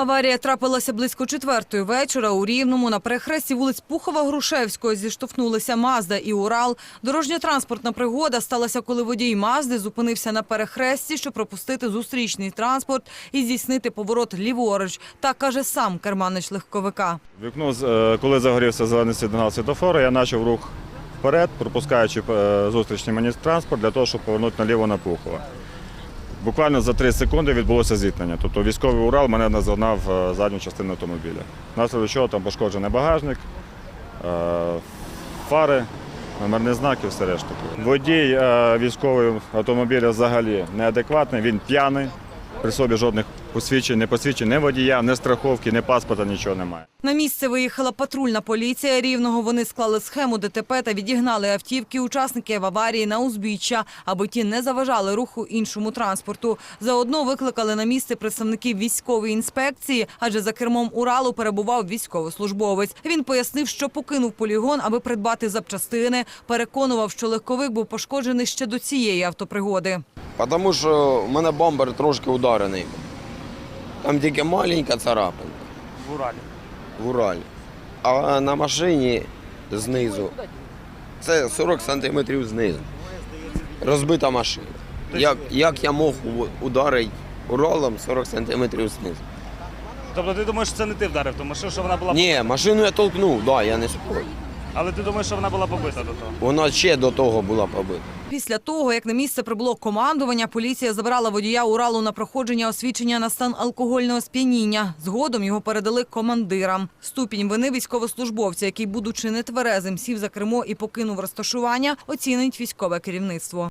Аварія трапилася близько четвертої вечора. У Рівному на перехресті вулиць Пухова-Грушевського зіштовхнулися Мазда і Урал. Дорожньо-транспортна пригода сталася, коли водій Мазди зупинився на перехресті, щоб пропустити зустрічний транспорт і здійснити поворот ліворуч. Так каже сам керманич легковика. Вікно, е, коли загорівся зелений сигнал світофора, я почав рух вперед, пропускаючи е, зустрічний мені транспорт для того, щоб повернути наліво на Пухова. Буквально за 3 секунди відбулося зіткнення. Тобто військовий Урал мене наздогнав е, задню частину автомобіля. Внаслідок чого там пошкоджений багажник, фари, фари, номерні знаки, все решта. Водій е, військового автомобіля взагалі неадекватний, він п'яний. При собі жодних посвідчень, не посвідчень, ні водія, ні страховки, ні паспорта, нічого немає. На місце виїхала патрульна поліція Рівного. Вони склали схему ДТП та відігнали автівки учасників аварії на узбіччя, аби ті не заважали руху іншому транспорту. Заодно викликали на місце представників військової інспекції, адже за кермом Уралу перебував військовослужбовець. Він пояснив, що покинув полігон, аби придбати запчастини. Переконував, що легковик був пошкоджений ще до цієї автопригоди. Тому що в мене бампер трошки ударений. Там тільки маленька царапинка в Уралі. в Уралі. А на машині знизу це 40 сантиметрів знизу. Розбита машина. Як, як я мог ударити Уралом 40 сантиметрів знизу? Тобто ти думаєш, що це не ти вдарив, тому що, що вона була Ні, машину я толкнув, да, я не спорю. але ти думаєш, що вона була побита до того. Вона ще до того була побита. Після того, як на місце прибуло командування, поліція забрала водія Уралу на проходження освідчення на стан алкогольного сп'яніння. Згодом його передали командирам. Ступінь вини військовослужбовця, який, будучи нетверезим, сів за кермо і покинув розташування, оцінить військове керівництво.